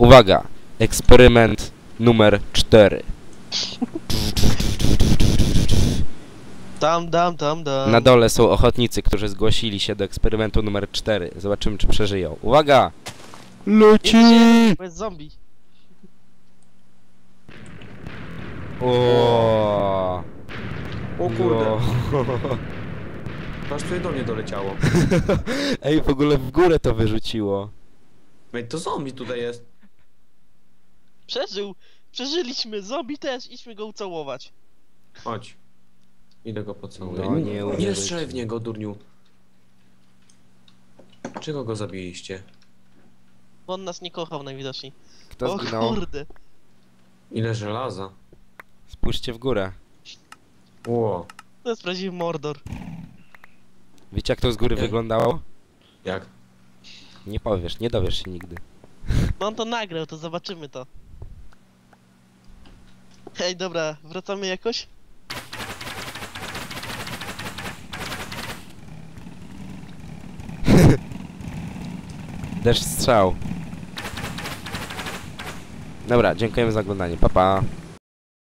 Uwaga! Eksperyment numer 4. Tam, dam, tam, dam. Na dole są ochotnicy, którzy zgłosili się do eksperymentu numer 4. Zobaczymy, czy przeżyją. Uwaga! Leci! Bo jest zombie. O. O kurde, aż tutaj do mnie doleciało. Ej, w ogóle w górę to wyrzuciło. Ej, to zombie tutaj jest. Przeżył. Przeżyliśmy. Zombie też. Idźmy go ucałować. Chodź. Idę go pocałuję. No, nie nie być. strzelaj w niego, durniu. Czego go zabiliście? Bo on nas nie kochał najwidoczniej. Kto o zginął? kurde. Ile żelaza? Spójrzcie w górę. Ło, To jest prawdziwy Mordor. Wiecie, jak to z góry Nie. wyglądało? jak? Nie powiesz, nie dowiesz się nigdy. No on to nagrał, to zobaczymy to. Hej, dobra, wracamy jakoś? Deszcz strzał. Dobra, dziękujemy za oglądanie. Pa, pa.